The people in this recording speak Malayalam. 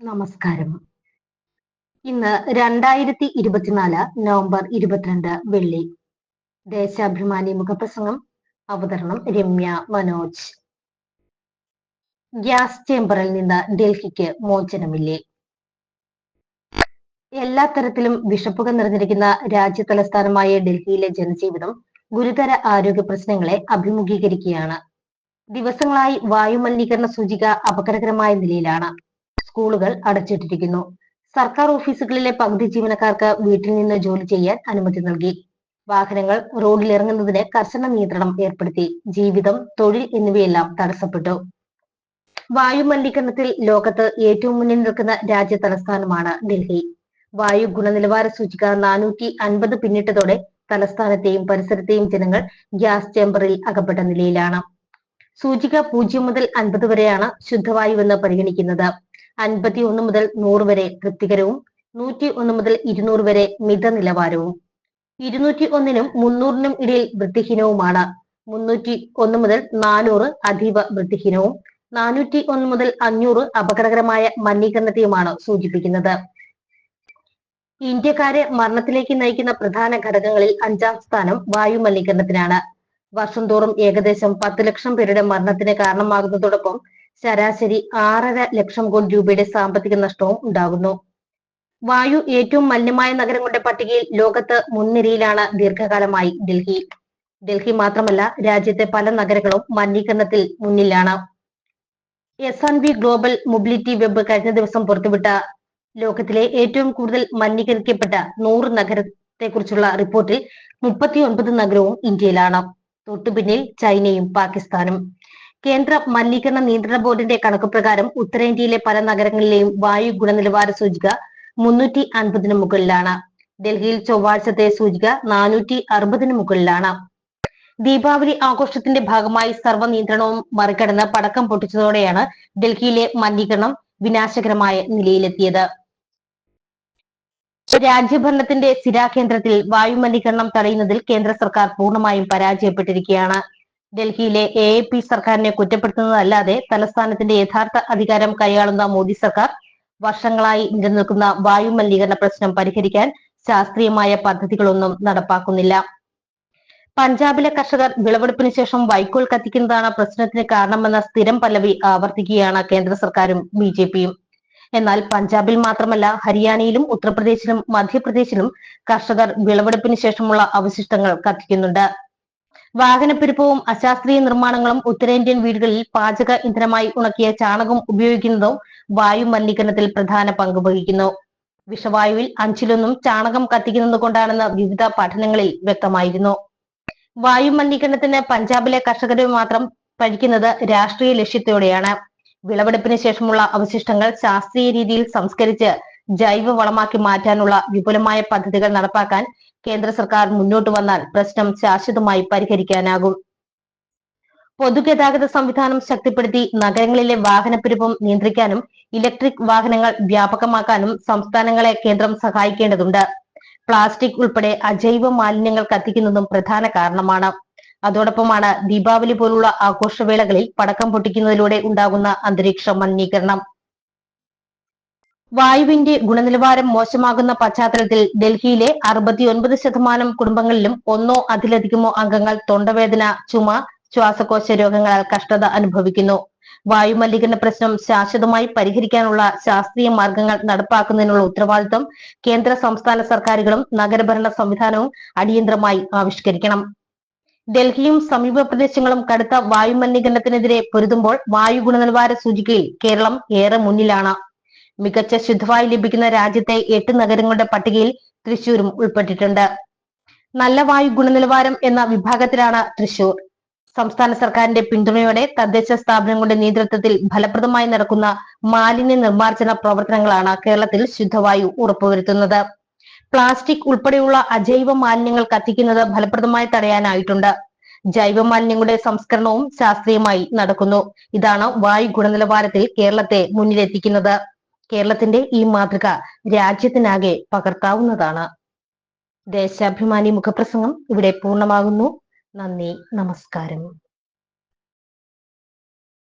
നമസ്കാരം. ഇന്ന് രണ്ടായിരത്തി ഇരുപത്തിനാല് നവംബർ ഇരുപത്തിരണ്ട് വെള്ളി. ദേശാഭിമാനി മുഖപ്രസംഗം അവതരണം രമ്യ മനോജ്. ഗ്യാസ് ചേംബറിൽ നിന്ന് ഡൽഹിക്ക് മോചനമില്ലേ? എല്ലാ തരത്തിലും വിഷപ്പുക നിറഞ്ഞിരിക്കുന്ന രാജ്യ തലസ്ഥാനമായ ഡൽഹിയിലെ ജനജീവിതം ഗുരുതര ആരോഗ്യ പ്രശ്നങ്ങളെ അഭിമുഖീകരിക്കുകയാണ്. ദിവസങ്ങളായി വായുമലിനീകരണ സൂചിക അപകടകരമായ നിലയിലാണ്. സ്കൂളുകൾ അടച്ചിട്ടിരിക്കുന്നു. സർക്കാർ ഓഫീസുകളിലെ പകുതി ജീവനക്കാർക്ക് വീട്ടിൽ നിന്ന് ജോലി ചെയ്യാൻ അനുമതി നൽകി. വാഹനങ്ങൾ റോഡിൽ ഇറങ്ങുന്നതിന് കർശന നിയന്ത്രണം ഏർപ്പെടുത്തി. ജീവിതം തൊഴിൽ എന്നിവയെല്ലാം തടസ്സപ്പെട്ടു. വായു മലിനീകരണത്തിൽ ലോകത്ത് ഏറ്റവും മുന്നിൽ നിൽക്കുന്ന രാജ്യ തലസ്ഥാനമാണ് ഡൽഹി. വായു ഗുണനിലവാര സൂചിക നാനൂറ്റി അൻപത് പിന്നിട്ടതോടെ തലസ്ഥാനത്തെയും പരിസരത്തെയും ജനങ്ങൾ ഗ്യാസ് ചേംബറിൽ അകപ്പെട്ട നിലയിലാണ്. സൂചിക പൂജ്യം മുതൽ അൻപത് വരെയാണ് ശുദ്ധവായുവെന്ന് പരിഗണിക്കുന്നത്. അൻപത്തി ഒന്ന് മുതൽ നൂറ് വരെ തൃപ്തികരവും നൂറ്റി ഒന്ന് മുതൽ ഇരുന്നൂറ് വരെ മിത നിലവാരവും ഇരുന്നൂറ്റി ഒന്നിനും മുന്നൂറിനും ഇടയിൽ വൃത്തിഹീനവുമാണ്. മുന്നൂറ്റി ഒന്ന് മുതൽ നാനൂറ് അതീവ വൃത്തിഹീനവും നാനൂറ്റി ഒന്ന് മുതൽ അഞ്ഞൂറ് അപകടകരമായ മലിനീകരണത്തെയുമാണ് സൂചിപ്പിക്കുന്നത്. ഇന്ത്യക്കാരെ മരണത്തിലേക്ക് നയിക്കുന്ന പ്രധാന ഘടകങ്ങളിൽ അഞ്ചാം സ്ഥാനം വായു മലിനീകരണത്തിനാണ്. വർഷം തോറും ഏകദേശം പത്ത് ലക്ഷം പേരുടെ മരണത്തിന് കാരണമാകുന്നതോടൊപ്പം ശരാശരി ആറര ലക്ഷം കോടി രൂപയുടെ സാമ്പത്തിക നഷ്ടവും ഉണ്ടാകുന്നു. വായു ഏറ്റവും മലിനമായ നഗരങ്ങളുടെ പട്ടികയിൽ ലോകത്ത് മുൻനിരയിലാണ് ദീർഘകാലമായി ഡൽഹി. ഡൽഹി മാത്രമല്ല രാജ്യത്തെ പല നഗരങ്ങളും മലിനീകരണത്തിൽ മുന്നിലാണ്. S and P Global Mobility web കഴിഞ്ഞ ദിവസം പുറത്തുവിട്ട ലോകത്തിലെ ഏറ്റവും കൂടുതൽ മലിനീകരിക്കപ്പെട്ട നൂറ് നഗരത്തെ കുറിച്ചുള്ള റിപ്പോർട്ടിൽ മുപ്പത്തി ഒൻപത് നഗരവും ഇന്ത്യയിലാണ്. തൊട്ടുപിന്നിൽ ചൈനയും പാകിസ്ഥാനും. കേന്ദ്ര മലിനീകരണ നിയന്ത്രണ ബോർഡിന്റെ കണക്ക് പ്രകാരം ഉത്തരേന്ത്യയിലെ പല നഗരങ്ങളിലെയും വായു ഗുണനിലവാര സൂചിക മുന്നൂറ്റി അൻപതിന് മുകളിലാണ്. ഡൽഹിയിൽ ചൊവ്വാഴ്ചത്തെ സൂചിക നാനൂറ്റി അറുപതിന് മുകളിലാണ്. ദീപാവലി ആഘോഷത്തിന്റെ ഭാഗമായി സർവ നിയന്ത്രണവും മറികടന്ന് പടക്കം പൊട്ടിച്ചതോടെയാണ് ഡൽഹിയിലെ മലിനീകരണം വിനാശകരമായ നിലയിലെത്തിയത്. രാജ്യഭരണത്തിന്റെ സ്ഥിരാകേന്ദ്രത്തിൽ വായു മലിനീകരണം തടയുന്നതിൽ കേന്ദ്ര സർക്കാർ പൂർണമായും പരാജയപ്പെട്ടിരിക്കുകയാണ്. ഡൽഹിയിലെ എ എ പി സർക്കാരിനെ കുറ്റപ്പെടുത്തുന്നതല്ലാതെ തലസ്ഥാനത്തിന്റെ യഥാർത്ഥ അധികാരം കൈയാളുന്ന മോദി സർക്കാർ വർഷങ്ങളായി നിലനിൽക്കുന്ന വായു മലിനീകരണ പ്രശ്നം പരിഹരിക്കാൻ ശാസ്ത്രീയമായ പദ്ധതികളൊന്നും നടപ്പാക്കുന്നില്ല. പഞ്ചാബിലെ കർഷകർ വിളവെടുപ്പിന് ശേഷം വൈക്കോൽ കത്തിക്കുന്നതാണ് പ്രശ്നത്തിന് കാരണമെന്ന സ്ഥിരം പല്ലവി ആവർത്തിക്കുകയാണ് കേന്ദ്ര സർക്കാരും ബി ജെ പിയും. എന്നാൽ പഞ്ചാബിൽ മാത്രമല്ല ഹരിയാനയിലും ഉത്തർപ്രദേശിലും മധ്യപ്രദേശിലും കർഷകർ വിളവെടുപ്പിന് ശേഷമുള്ള അവശിഷ്ടങ്ങൾ കത്തിക്കുന്നുണ്ട്. വാഹനപ്പെരുപ്പവും അശാസ്ത്രീയ നിർമ്മാണങ്ങളും ഉത്തരേന്ത്യൻ വീടുകളിൽ പാചക ഇന്ധനമായി ഉണക്കിയ ചാണകം ഉപയോഗിക്കുന്നതും വായു മലിനീകരണത്തിൽ പ്രധാന പങ്ക് വഹിക്കുന്നു. വിഷവായുവിൽ അഞ്ചിലൊന്നും ചാണകം കത്തിക്കുന്നത് കൊണ്ടാണെന്ന് വിവിധ പഠനങ്ങളിൽ വ്യക്തമായിരുന്നു. വായു മലിനീകരണത്തിന് പഞ്ചാബിലെ കർഷകരെ മാത്രം പഴിക്കുന്നത് രാഷ്ട്രീയ ലക്ഷ്യത്തോടെയാണ്. വിളവെടുപ്പിന് ശേഷമുള്ള അവശിഷ്ടങ്ങൾ ശാസ്ത്രീയ രീതിയിൽ സംസ്കരിച്ച് ജൈവ വളമാക്കി മാറ്റാനുള്ള വിപുലമായ പദ്ധതികൾ നടപ്പാക്കാൻ കേന്ദ്ര സർക്കാർ മുന്നോട്ട് വന്നാൽ പ്രശ്നം ശാശ്വതമായി പരിഹരിക്കാനാകും. പൊതുഗതാഗത സംവിധാനം ശക്തിപ്പെടുത്തി നഗരങ്ങളിലെ വാഹനപ്പെരുപ്പം നിയന്ത്രിക്കാനും ഇലക്ട്രിക് വാഹനങ്ങൾ വ്യാപകമാക്കാനും സംസ്ഥാനങ്ങളെ കേന്ദ്രം സഹായിക്കേണ്ടതുണ്ട്. പ്ലാസ്റ്റിക് ഉൾപ്പെടെ അജൈവ മാലിന്യങ്ങൾ കത്തിക്കുന്നതും പ്രധാന കാരണമാണ്. അതോടൊപ്പമാണ് ദീപാവലി പോലുള്ള ആഘോഷവേളകളിൽ പടക്കം പൊട്ടിക്കുന്നതിലൂടെ ഉണ്ടാകുന്ന അന്തരീക്ഷ മലിനീകരണം. വായുവിന്റെ ഗുണനിലവാരം മോശമാകുന്ന പശ്ചാത്തലത്തിൽ ഡൽഹിയിലെ അറുപത്തിയൊൻപത് ശതമാനം കുടുംബങ്ങളിലും ഒന്നോ അതിലധികമോ അംഗങ്ങൾ തൊണ്ടവേദന ചുമ ശ്വാസകോശ രോഗങ്ങളാൽ കഷ്ടത അനുഭവിക്കുന്നു. വായുമലീകരണ പ്രശ്നം ശാശ്വതമായി പരിഹരിക്കാനുള്ള ശാസ്ത്രീയ മാർഗങ്ങൾ നടപ്പാക്കുന്നതിനുള്ള ഉത്തരവാദിത്വം കേന്ദ്ര സംസ്ഥാന സർക്കാരുകളും നഗരഭരണ സംവിധാനവും അടിയന്തരമായി ആവിഷ്കരിക്കണം. ഡൽഹിയും സമീപ പ്രദേശങ്ങളും കടുത്ത വായുമലീകരണത്തിനെതിരെ പൊരുതുമ്പോൾ വായു ഗുണനിലവാര സൂചികയിൽ കേരളം ഏറെ മുന്നിലാണ്. മികച്ച ശുദ്ധവായു ലഭിക്കുന്ന രാജ്യത്തെ എട്ട് നഗരങ്ങളുടെ പട്ടികയിൽ തൃശൂരും ഉൾപ്പെട്ടിട്ടുണ്ട്. നല്ല വായു ഗുണനിലവാരം എന്ന വിഭാഗത്തിലാണ് തൃശൂർ സംസ്ഥാന സർക്കാരിന്റെ പിന്തുണയോടെ തദ്ദേശ സ്ഥാപനങ്ങളുടെ നേതൃത്വത്തിൽ ഫലപ്രദമായി നടക്കുന്ന മാലിന്യ നിർമ്മാർജന പ്രവർത്തനങ്ങളാണ് കേരളത്തിൽ ശുദ്ധവായു ഉറപ്പുവരുത്തുന്നത്. പ്ലാസ്റ്റിക് ഉൾപ്പെടെയുള്ള അജൈവ മാലിന്യങ്ങൾ കത്തിക്കുന്നത് ഫലപ്രദമായി തടയാനായിട്ടുണ്ട്. ജൈവ മാലിന്യങ്ങളുടെ സംസ്കരണവും ശാസ്ത്രീയമായി നടക്കുന്നു. ഇതാണ് വായു ഗുണനിലവാരത്തിൽ കേരളത്തെ മുന്നിലെത്തിക്കുന്നത്. കേരളത്തിന്റെ ഈ മാതൃക രാജ്യത്തിനാകെ പകർത്താവുന്നതാണ്. ദേശാഭിമാനി മുഖപ്രസംഗം ഇവിടെ പൂർണമാകുന്നു. നന്ദി നമസ്കാരം.